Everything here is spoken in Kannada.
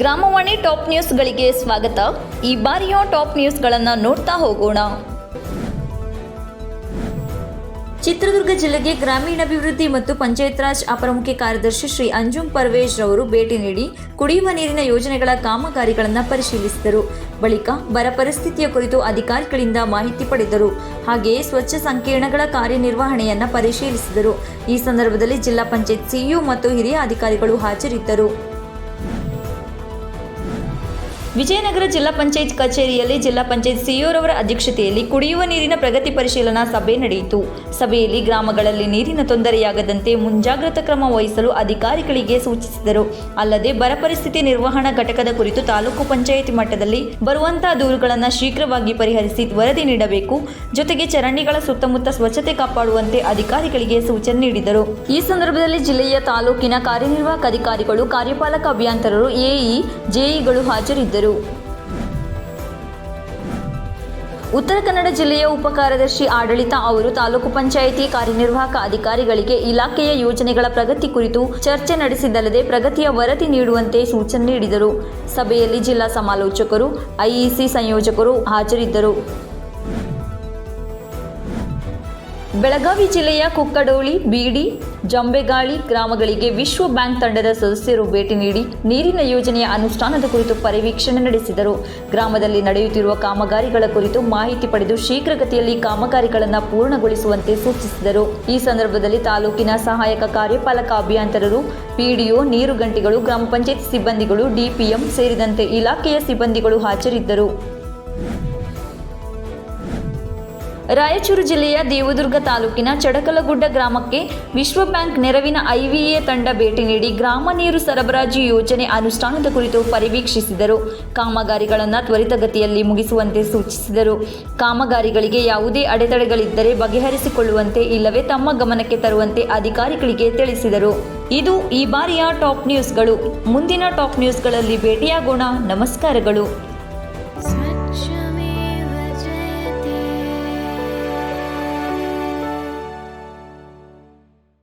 ಗ್ರಾಮವಾಣಿ ಟಾಪ್ ನ್ಯೂಸ್ಗಳಿಗೆ ಸ್ವಾಗತ. ಈ ಬಾರಿಯ ಟಾಪ್ ನ್ಯೂಸ್ಗಳನ್ನು ನೋಡ್ತಾ ಹೋಗೋಣ. ಚಿತ್ರದುರ್ಗ ಜಿಲ್ಲೆಗೆ ಗ್ರಾಮೀಣಾಭಿವೃದ್ಧಿ ಮತ್ತು ಪಂಚಾಯತ್ ರಾಜ್ ಅಪರ ಮುಖ್ಯ ಕಾರ್ಯದರ್ಶಿ ಶ್ರೀ ಅಂಜುಮ್ ಪರ್ವೇಜ್ ರವರು ಭೇಟಿ ನೀಡಿ ಕುಡಿಯುವ ನೀರಿನ ಯೋಜನೆಗಳ ಕಾಮಗಾರಿಗಳನ್ನು ಪರಿಶೀಲಿಸಿದರು. ಬಳಿಕ ಬರ ಪರಿಸ್ಥಿತಿಯ ಕುರಿತು ಅಧಿಕಾರಿಗಳಿಂದ ಮಾಹಿತಿ ಪಡೆದರು. ಹಾಗೆಯೇ ಸ್ವಚ್ಛ ಸಂಕೀರ್ಣಗಳ ಕಾರ್ಯನಿರ್ವಹಣೆಯನ್ನು ಪರಿಶೀಲಿಸಿದರು. ಈ ಸಂದರ್ಭದಲ್ಲಿ ಜಿಲ್ಲಾ ಪಂಚಾಯತ್ ಸಿಇಒ ಮತ್ತು ಹಿರಿಯ ಅಧಿಕಾರಿಗಳು ಹಾಜರಿದ್ದರು. ವಿಜಯನಗರ ಜಿಲ್ಲಾ ಪಂಚಾಯತ್ ಕಚೇರಿಯಲ್ಲಿ ಜಿಲ್ಲಾ ಪಂಚಾಯತ್ ಸಿಇಒರವರ ಅಧ್ಯಕ್ಷತೆಯಲ್ಲಿ ಕುಡಿಯುವ ನೀರಿನ ಪ್ರಗತಿ ಪರಿಶೀಲನಾ ಸಭೆ ನಡೆಯಿತು. ಸಭೆಯಲ್ಲಿ ಗ್ರಾಮಗಳಲ್ಲಿ ನೀರಿನ ತೊಂದರೆಯಾಗದಂತೆ ಮುಂಜಾಗ್ರತಾ ಕ್ರಮ ವಹಿಸಲು ಅಧಿಕಾರಿಗಳಿಗೆ ಸೂಚಿಸಿದರು. ಅಲ್ಲದೆ ಬರ ಪರಿಸ್ಥಿತಿ ನಿರ್ವಹಣಾ ಘಟಕದ ಕುರಿತು ತಾಲೂಕು ಪಂಚಾಯಿತಿ ಮಟ್ಟದಲ್ಲಿ ಬರುವಂತಹ ದೂರುಗಳನ್ನು ಶೀಘ್ರವಾಗಿ ಪರಿಹರಿಸಿ ವರದಿ ನೀಡಬೇಕು. ಜೊತೆಗೆ ಚರಂಡಿಗಳ ಸುತ್ತಮುತ್ತ ಸ್ವಚ್ಛತೆ ಕಾಪಾಡುವಂತೆ ಅಧಿಕಾರಿಗಳಿಗೆ ಸೂಚನೆ ನೀಡಿದರು. ಈ ಸಂದರ್ಭದಲ್ಲಿ ಜಿಲ್ಲೆಯ ತಾಲೂಕಿನ ಕಾರ್ಯನಿರ್ವಾಹಕ ಅಧಿಕಾರಿಗಳು, ಕಾರ್ಯಪಾಲಕ ಅಭಿಯಂತರರು, ಎಇ, ಜೆಇಗಳು ಹಾಜರಿದ್ದರು. ಉತ್ತರ ಕನ್ನಡ ಜಿಲ್ಲೆಯ ಉಪಕಾರ್ಯದರ್ಶಿ ಆಡಳಿತ ಅವರು ತಾಲೂಕು ಪಂಚಾಯಿತಿ ಕಾರ್ಯನಿರ್ವಾಹಕ ಅಧಿಕಾರಿಗಳಿಗೆ ಇಲಾಖೆಯ ಯೋಜನೆಗಳ ಪ್ರಗತಿ ಕುರಿತು ಚರ್ಚೆ ನಡೆಸಿದ್ದಲ್ಲದೆ ಪ್ರಗತಿಯ ವರದಿ ನೀಡುವಂತೆ ಸೂಚನೆ ನೀಡಿದರು. ಸಭೆಯಲ್ಲಿ ಜಿಲ್ಲಾ ಸಮಾಲೋಚಕರು, ಐಇಸಿ ಸಂಯೋಜಕರು ಹಾಜರಿದ್ದರು. ಬೆಳಗಾವಿ ಜಿಲ್ಲೆಯ ಕುಕ್ಕಡೋಳಿ ಬೀಡಿ, ಜಂಬೆಗಾಳಿ ಗ್ರಾಮಗಳಿಗೆ ವಿಶ್ವ ಬ್ಯಾಂಕ್ ತಂಡದ ಸದಸ್ಯರು ಭೇಟಿ ನೀಡಿ ನೀರಿನ ಯೋಜನೆಯ ಅನುಷ್ಠಾನದ ಕುರಿತು ಪರಿವೀಕ್ಷಣೆ ನಡೆಸಿದರು. ಗ್ರಾಮದಲ್ಲಿ ನಡೆಯುತ್ತಿರುವ ಕಾಮಗಾರಿಗಳ ಕುರಿತು ಮಾಹಿತಿ ಪಡೆದು ಶೀಘ್ರಗತಿಯಲ್ಲಿ ಕಾಮಗಾರಿಗಳನ್ನು ಪೂರ್ಣಗೊಳಿಸುವಂತೆ ಸೂಚಿಸಿದರು. ಈ ಸಂದರ್ಭದಲ್ಲಿ ತಾಲೂಕಿನ ಸಹಾಯಕ ಕಾರ್ಯಪಾಲಕ ಅಭಿಯಂತರರು, ಪಿಡಿಒ, ನೀರು ಗಂಟಿಗಳು, ಗ್ರಾಮ ಪಂಚಾಯತ್ ಸಿಬ್ಬಂದಿಗಳು, ಡಿಪಿಎಂ ಸೇರಿದಂತೆ ಇಲಾಖೆಯ ಸಿಬ್ಬಂದಿಗಳು ಹಾಜರಿದ್ದರು. ರಾಯಚೂರು ಜಿಲ್ಲೆಯ ದೇವದುರ್ಗ ತಾಲೂಕಿನ ಚಡಕಲಗುಡ್ಡ ಗ್ರಾಮಕ್ಕೆ ವಿಶ್ವ ಬ್ಯಾಂಕ್ ನೆರವಿನ ಐವಿಎ ತಂಡ ಭೇಟಿ ನೀಡಿ ಗ್ರಾಮ ನೀರು ಸರಬರಾಜು ಯೋಜನೆ ಅನುಷ್ಠಾನದ ಕುರಿತು ಪರಿವೀಕ್ಷಿಸಿದರು. ಕಾಮಗಾರಿಗಳನ್ನು ತ್ವರಿತಗತಿಯಲ್ಲಿ ಮುಗಿಸುವಂತೆ ಸೂಚಿಸಿದರು. ಕಾಮಗಾರಿಗಳಿಗೆ ಯಾವುದೇ ಅಡೆತಡೆಗಳಿದ್ದರೆ ಬಗೆಹರಿಸಿಕೊಳ್ಳುವಂತೆ ಇಲ್ಲವೇ ತಮ್ಮ ಗಮನಕ್ಕೆ ತರುವಂತೆ ಅಧಿಕಾರಿಗಳಿಗೆ ತಿಳಿಸಿದರು. ಇದು ಈ ಬಾರಿಯ ಟಾಪ್ ನ್ಯೂಸ್ಗಳು. ಮುಂದಿನ ಟಾಪ್ ನ್ಯೂಸ್ಗಳಲ್ಲಿ ಭೇಟಿಯಾಗೋಣ. ನಮಸ್ಕಾರಗಳು.